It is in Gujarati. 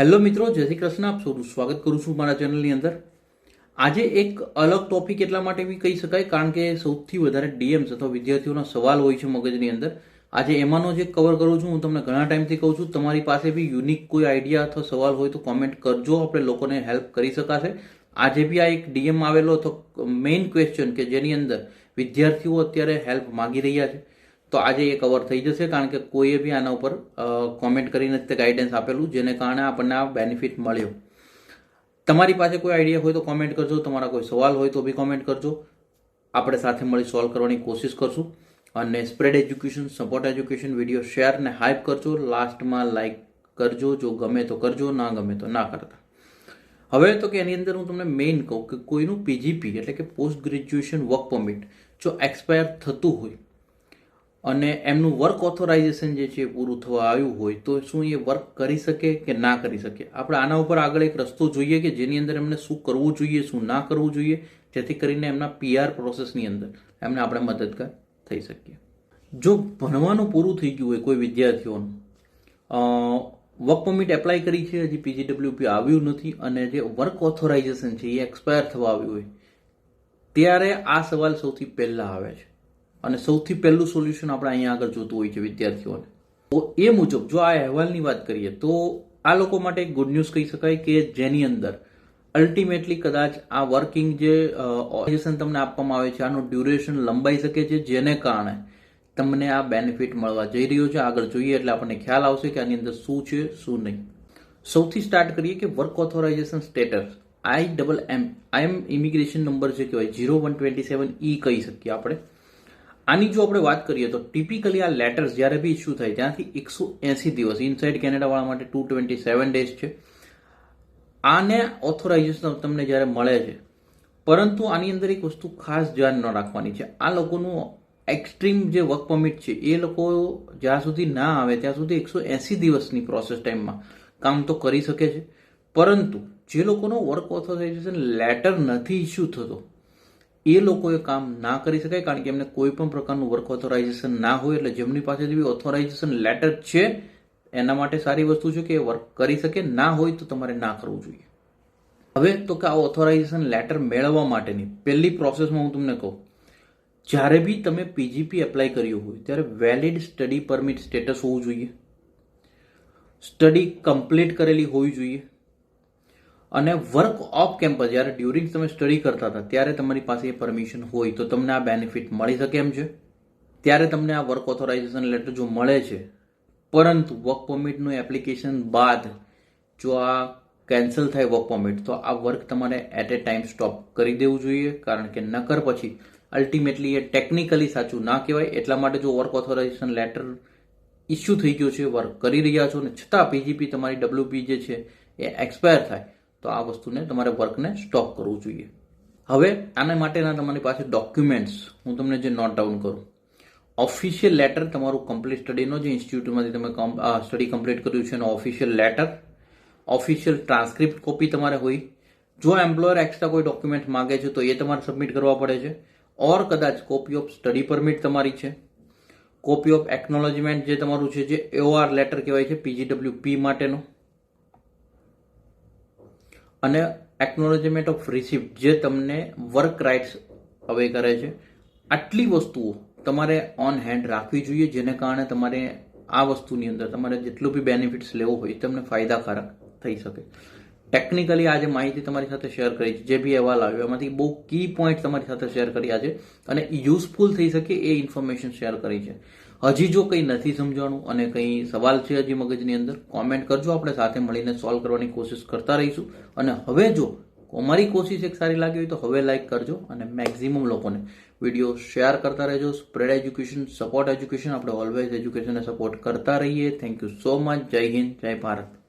હેલો મિત્રો, જય શ્રી કૃષ્ણ. આપ સૌનું સ્વાગત કરું છું મારા ચેનલની અંદર. આજે એક અલગ ટોપિક એટલા માટે બી કહી શકાય, કારણ કે સૌથી વધારે ડીએમ્સ અથવા વિદ્યાર્થીઓના સવાલ હોય છે મગજની અંદર. આજે એમાંનો જે કવર કરું છું, હું તમને ઘણા ટાઈમથી કહું છું. તમારી પાસે બી યુનિક કોઈ આઈડિયા અથવા સવાલ હોય તો કોમેન્ટ કરજો, આપણે લોકોને હેલ્પ કરી શકાશે. આજે બી આ એક ડીએમ આવેલો અથવા મેઇન ક્વેશ્ચન કે જેની અંદર વિદ્યાર્થીઓ અત્યારે હેલ્પ માગી રહ્યા છે. તો આજે એ કવર થઈ જશે કારણ કે કોઈએ બી આના ઉપર કોમેન્ટ કરીને તે ગાઈડન્સ આપેલું, જેને કારણે આપણને આ બેનિફિટ મળ્યો. તમારી પાસે કોઈ આઈડિયા હોય તો કોમેન્ટ કરજો, તમારા કોઈ સવાલ હોય તો બી કોમેન્ટ કરજો. આપણે સાથે મળી સોલ્વ કરવાની કોશિશ કરશું. અને spread education support education video share ને હાઇપ કરજો લાસ્ટમાં લાઇક કરજો, જો ગમે તો કરજો, ના ગમે તો ના કરતા. હવે તો કે એની અંદર હું તમને મેઇન કહું કે કોઈનું પીજીપી એટલે કે પોસ્ટ ગ્રેજ્યુએશન વર્ક પરમિટ જો એક્સપાયર થતું હોય અને એમનું વર્ક ઓથોરાઇઝેશન જે છે પૂરું થવા આવ્યું હોય તો શું એ વર્ક કરી શકે કે ના કરી શકે? આપણે આના ઉપર આગળ એક રસ્તો જોઈએ કે જેની અંદર એમને શું કરવું જોઈએ, શું ના કરવું જોઈએ, જેથી કરીને એમના પીઆર પ્રોસેસની અંદર એમને આપણે મદદગાર થઈ શકીએ. જો ભણવાનું પૂરું થઈ ગયું હોય કોઈ વિદ્યાર્થીઓનું વર્ક પરમિટ એપ્લાય કરી છે, હજી પીજીડબ્લ્યુપી આવ્યું નથી અને જે વર્ક ઓથોરાઇઝેશન છે એ એક્સપાયર થવા આવ્યું હોય, ત્યારે આ સવાલ સૌથી પહેલાં આવે છે. અને સૌથી પહેલું સોલ્યુશન આપણે અહીંયા આગળ જોતું હોય છે વિદ્યાર્થીઓને. તો એ મુજબ, જો આ અહેવાલની વાત કરીએ, તો આ લોકો માટે એક ગુડ ન્યૂઝ કહી શકાય કે જેની અંદર અલ્ટિમેટલી કદાચ આ વર્કિંગ જે ઓર્ગેનાઇઝેશન તમને આપવામાં આવે છે, આનું ડ્યુરેશન લંબાઈ શકે છે, જેને કારણે તમને આ બેનિફિટ મળવા જઈ રહ્યો છે. આગળ જોઈએ એટલે આપણને ખ્યાલ આવશે કે આની અંદર શું છે, શું નહીં. સૌથી સ્ટાર્ટ કરીએ કે work authorisation status I double M I M immigration number જે કહેવાય zero one twenty seven E કહી શકીએ આપણે. આની જો આપણે વાત કરીએ તો ટિપિકલી આ લેટર્સ જ્યારે બી ઇસ્યુ થાય, ત્યાંથી એકસો એસી દિવસ ઇનસાઇડ કેનેડાવાળા માટે ટુ ટ્વેન્ટી સેવન ડેઝ છે. આને ઓથોરાઇઝેશન તમને જ્યારે મળે છે, પરંતુ આની અંદર એક વસ્તુ ખાસ ધ્યાન ન રાખવાની છે. આ લોકોનું એક્સ્ટ્રીમ જે વર્ક પરમિટ છે, એ લોકો જ્યાં સુધી ના આવે, ત્યાં સુધી એકસો એસી દિવસની પ્રોસેસ ટાઈમમાં કામ તો કરી શકે છે. પરંતુ જે લોકોનો વર્ક ઓથોરાઇઝેશન લેટર નથી ઇસ્યુ થતો એ લોકોએ કામ ના કરી શકાય, કારણ કે એમને કોઈ પણ પ્રકારનું વર્ક ઓથોરાઇઝેશન ના હોય, એટલે જેમની પાસે બી ઓથોરાઇઝેશન લેટર છે, એના માટે સારી વસ્તુ છે કે એ વર્ક કરી શકે. ના હોય તો તમારે ના કરવું જોઈએ. હવે તો કે આ ઓથોરાઇઝેશન લેટર મેળવવા માટેની પહેલી પ્રોસેસમાં હું તમને કહું. જ્યારે બી તમે પીજીપી એપ્લાય કર્યું હોય, ત્યારે વેલિડ સ્ટડી પરમિટ સ્ટેટસ હોવું જોઈએ. સ્ટડી કમ્પ્લીટ કરેલી હોવી જોઈએ. અને વર્ક ઓફ કેમ્પસ જ્યારે ડ્યુરિંગ તમે સ્ટડી કરતા હતા, ત્યારે તમારી પાસે એ પરમિશન હોય તો તમને આ બેનિફિટ મળી શકે એમ છે? ત્યારે તમને આ વર્ક ઓથોરાઇઝેશન લેટર જો મળે છે, પરંતુ વર્ક પરમિટનું એપ્લિકેશન બાદ જો આ કેન્સલ થાય વર્ક પરમિટ તો આ વર્ક તમારે એટ એ ટાઈમ સ્ટોપ કરી દેવું જોઈએ, કારણ કે નકર પછી અલ્ટિમેટલી એ ટેકનિકલી સાચું ના કહેવાય. એટલા માટે જો વર્ક ઓથોરાઇઝેશન લેટર ઇસ્યુ થઈ ગયો છે વર્ક કરી રહ્યા છો ને છતાં પીજીપી તમારી ડબલ્યુપી જે છે, એ એક્સપાયર થાય. તો આ વસ્તુને તમારે વર્કને સ્ટોપ કરવું જોઈએ. હવે આના માટેના તમારી પાસે ડોક્યુમેન્ટ્સ હું તમને જે નોટ ડાઉન કરું. ઓફિશિયલ લેટર તમારું કમ્પ્લીટ સ્ટડીનો જે ઇન્સ્ટિટ્યૂટમાંથી તમે સ્ટડી કમ્પ્લીટ કર્યું છે એનો official letter official transcript copy તમારે હોય. જો એમ્પ્લોયર એક્સ્ટ્રા કોઈ ડોક્યુમેન્ટ માગે છે તો એ તમારે સબમિટ કરવા પડે છે. ઓર કદાચ કોપી ઓફ સ્ટડી પરમિટ તમારી છે. કોપી ઓફ એકનોલોજીમેન્ટ જે તમારું છે જે એઓઆર લેટર કહેવાય છે પીજીડબ્લ્યુ પી માટેનો. અને એક્નોલેજમેન્ટ ઓફ રિસિપ્ટ જે તમને વર્ક રાઇટ્સ હવે કરે છે, આટલી વસ્તુઓ તમારે ઓન હેન્ડ રાખવી જોઈએ જેને કારણે તમારે આ વસ્તુની અંદર તમારે જેટલું બી બેનિફિટ્સ લેવો હોય તમને ફાયદાકારક થઈ શકે. ટેકનિકલી આજે માહિતી તમારી સાથે શેર કરી છે, જે બી અહેવાલ આવ્યો એમાંથી બહુ કી પોઈન્ટ તમારી સાથે શેર કર્યા છે અને યુઝફુલ થઈ શકે એ ઇન્ફોર્મેશન શેર કરી છે. હજી જો કંઈ નથી સમજાણું અને કંઈ સવાલ છે હજી મગજની અંદર કોમેન્ટ કરજો. આપણે સાથે મળીને સોલ્વ કરવાની કોશિશ કરતા રહીશું. અને હવે જો અમારી કોશિશ એક સારી લાગી હોય તો હવે લાઈક કરજો અને મેક્ઝિમમ લોકોને વીડિયો શેર કરતા રહેજો. સ્પ્રેડ એજ્યુકેશન સપોર્ટ એજ્યુકેશન આપણે ઓલવેઝ એજ્યુકેશનને સપોર્ટ કરતા રહીએ. થેન્ક યુ સો મચ જય હિન્દ, જય ભારત.